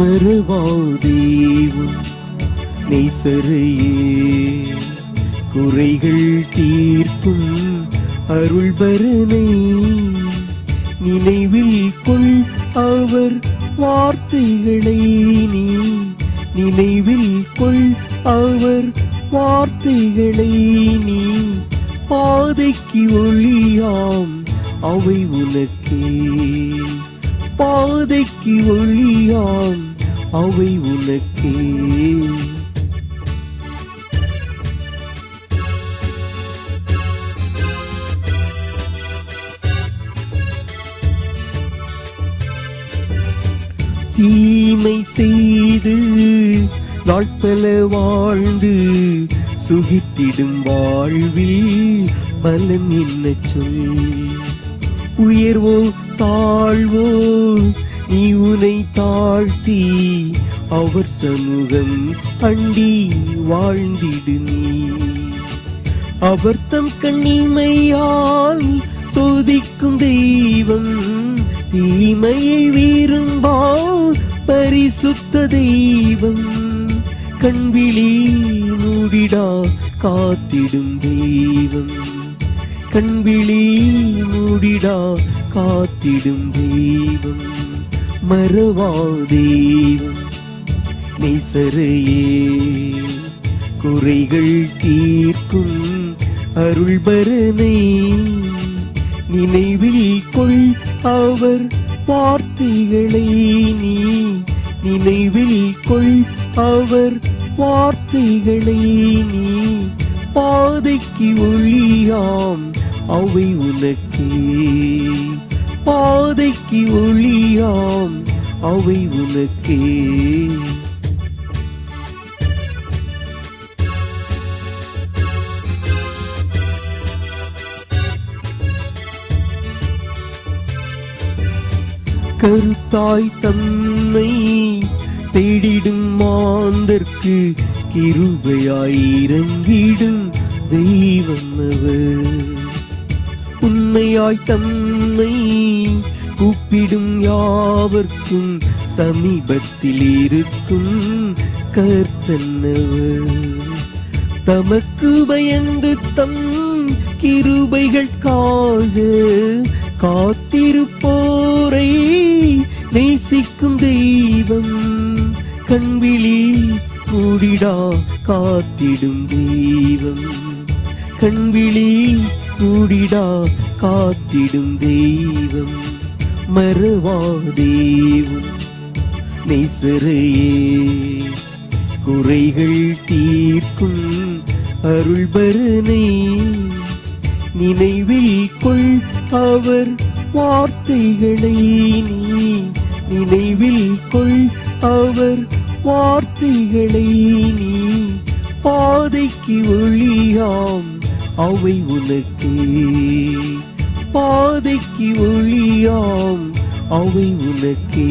மறவாதேவும் நேசரையே குறைகள் தீர்க்கும் அருள்பரனை நினைவில் கொள் அவர் வார்த்தைகளை நீ. நினைவில் கொள் அவர் வார்த்தைகளை நீ. பாதைக்கு ஒளியாம் அவை உனக்கே. பாதைக்கு ஒளியாம் அவை உனக்கே. தீமை செய்து நாட்பல வாழ்ந்து சுகித்திடும் வாழ்வில் பலன் என்ன சொல்? உயர்வோ தாழ்வோ நீ உனை தாழ்த்தி அவர் சமூகம் அண்டி வாழ்ந்திடு நீ. அவர் தம் கண்ணிமையால் சோதிக்கும் தெய்வம் தீமையை வீரும்பால் பரிசுத்த தெய்வம். கண்விழி மூடிடா காத்திடும் தெய்வம். கண்விழி மூடிடா காத்திடும் தெய்வம். மறவா நேசரையே குறைகள் தீர்க்கும் அருள்பரனை நினைவில் கொள் அவர் வார்த்தைகளை நீ. நினைவில் கொள் அவர் வார்த்தைகளை நீ. பாதைக்கு ஒழியாம் அவை உனக்கே. பாதைக்கு ஒளியாம் அவை உனக்கே. கருத்தாய் தன்னை தேடிடும் மாந்தற்கு கிருபையாய் இறங்கிடும் தெய்வம் அவர். உண்மையாய் தன்னை கூப்பிடும் யாவர்க்கும் சமீபத்தில் இருக்கும் கர்த்தன்னவர். தமக்கு பயந்து தம் கிருபைகளுக்காக காத்திருப்போரை நேசிக்கும் தெய்வம் கண்விழி கூடிடா காத்திடும் தெய்வம். கண்விழி கூடிடா காத்திடும் தெய்வம். மறுவா தெய்வம் நெசரையே குறைகள் தீர்க்கும் அருள்பரனை நினைவில் கொள். அவர் வார்த்தைகளை நீ நினைவில் கொள். அவர் வார்த்தைகளை நீ பாதைக்கு ஒளியாம். அவை உனக்கு பாதைக்கு ஒழியாம் அவை உனக்கே